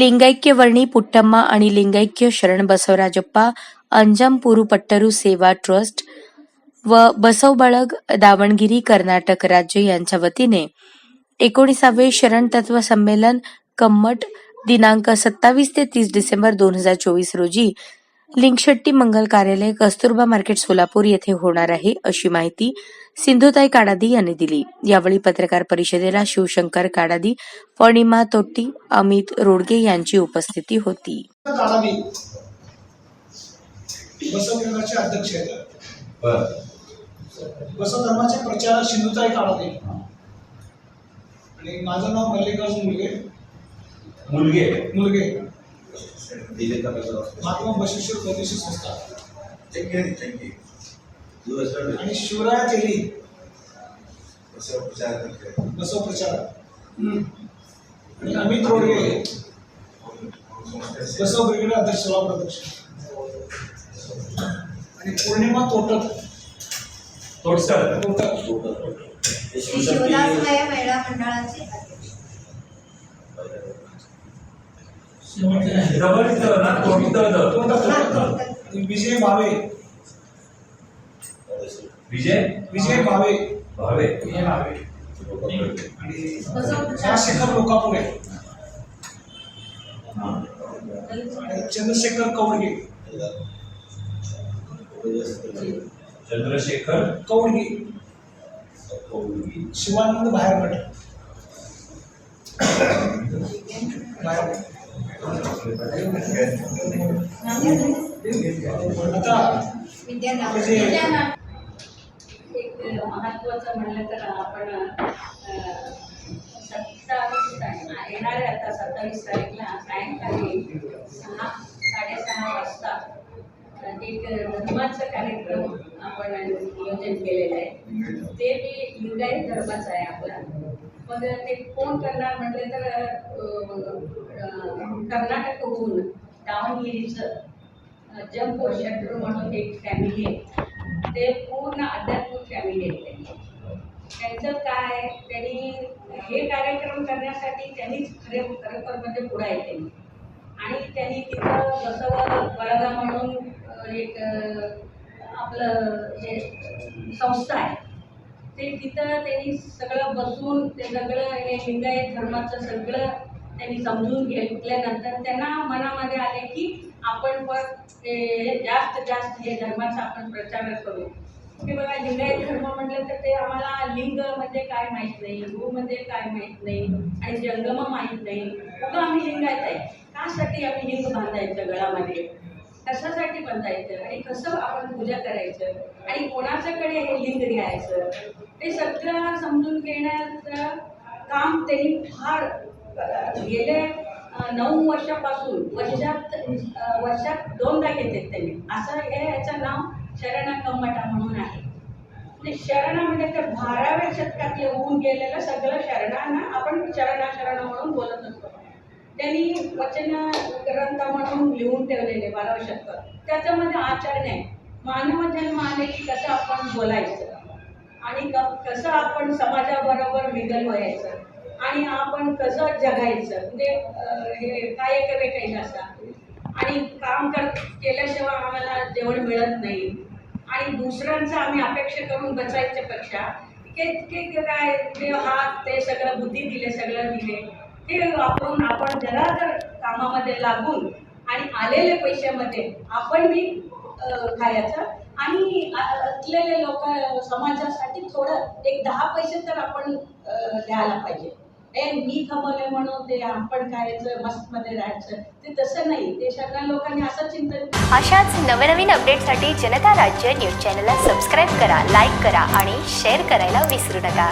लिंगैक्य वर्णी पुट्टम्मा आणि लिंगैक्य शरण बसवराजप्पा अंजमपुरू पट्टरू सेवा ट्रस्ट व बसव बाळग दावणगिरी कर्नाटक राज्य यांच्या वतीने एकोणीसावे शरण तत्व संमेलन कम्मट दिनांक सत्तावीस ते तीस डिसेंबर दोन हजार चोवीस रोजी लिंगशेट्टी मंगल कार्यालय कस्तुरबा मार्केट सोलापूर येथे होणार आहे अशी माहिती सिंधुताई काडादी यांनी दिली. यावेळी पत्रकार परिषदेला शिवशंकर काडादी पौर्णिमा तोट्टी अमित रोडगे यांची उपस्थिती होती. प्रचारक सिंधुताई आणि माझं नाव मल्लिकार्जुन मुलगे? मुलगे. महात्मा बसवेश्वर प्रतिष्ठित संस्था आणि शिवराया तेली प्रचार बसव आणि अमित रोडगे. बसव ब्रिगेड अध्यक्ष सोलापूर अध्यक्ष. आणि पौर्णिमा तोटक. तोडसर तोटक. महिला मंडळाचे ज़बरदस्त ना तोटक तोटक विजय भावे। विजय? विजय भावे। भावे? विजय भावे। आणि लोकापुरे। चंद्रशेखर कवडगे चंद्रशेखर? कवडगे शिवानंद बाहेरभट बाहेरभट महत्वाचं म्हणलं तर आपण सत्तावीस तारीख येणाऱ्या आता सत्तावीस तारीखला सायंकाळी सहा साडेसहा वाजता एक धर्माचा कार्यक्रम आपण नियोजन केलेलं आहे. ते मी लिंगायत धर्माचं आहे आपला. मग ते कोण करणार म्हटले तर अं, कर्नाटकहून दावणगिरीचं जम्पो शटर म्हणून एक फॅमिली आहे. ते पूर्ण आध्यात्मिक फॅमिली आहे त्यांचं. काय त्यांनी हे कार्यक्रम करण्यासाठी त्यांनीच खरे खरोखर म्हणजे पुढे आहे त्यांनी आणि त्यांनी तिथं जसं बळगा म्हणून एक आपलं जे संस्था आहे ते तिथं त्यांनी सगळं बसून ते सगळं हे लिंगायत धर्माचं सगळं त्यांनी समजून घेतल्यानंतर त्यांना मनामध्ये आले की आपण पण जास्त जास्त हे धर्माचा आपण प्रचार करू. की बघा लिंगायत धर्म म्हटलं तर ते आम्हाला लिंग म्हणजे काय माहीत नाही गु म्हणजे काय माहीत नाही आणि जंगम माहीत नाही. उगा आम्ही लिंगायत आहे. त्यासाठी आम्ही लिंग बांधायचं गळामध्ये? कशासाठी बांधायचं आणि कसं आपण पूजा करायचं? आणि कोणाच्याकडे हे लिंग घ्यायचं ते सगळं समजून घेण्याचं काम त्यांनी फार गेले नऊ वर्षापासून वर्षात वर्षात दोनदा घेतात त्यांनी. असं हे याचं नाव शरणा कमटा म्हणून आहे. म्हणजे शरणा म्हणजे ते बाराव्या शतकात येऊन गेलेलं सगळं शरणांना आपण शरणा शरण त्यांनी वचन ग्रंथ म्हणून लिहून ठेवलेले बाराव्या शतकात त्याच्यामध्ये आचरण आहे मानव जन्म आले की कसं आपण बोलायचं? आणि कसं आपण समाजाबरोबर मिगल व्हायचं? आणि आपण कसं जगायचं? म्हणजे हे काय करे काही असतात आणि काम कर केल्याशिवाय आम्हाला जेवण मिळत नाही. आणि दुसऱ्यांचं आम्ही अपेक्षा करून बचायच्या पेक्षा की काय देव हा ते सगळं बुद्धी दिले सगळं दिले. ते वापरून आपण जरा जर कामामध्ये लागून आणि आलेले पैशामध्ये आपण बी खायचं. आणि असलेले लोक समाजासाठी थोडं एक दहा पैसे तर आपण द्यायला पाहिजे. ए मी कमवले म्हणून ते आपण खायचं मस्तमध्ये राहायचं. ते तसं नाही. ते सगळ्या लोकांनी असं चिंतन अशाच नवनवीन अपडेटसाठी जनता राज्य न्यूज चॅनलला सबस्क्राईब करा लाईक करा आणि शेअर करायला विसरू नका.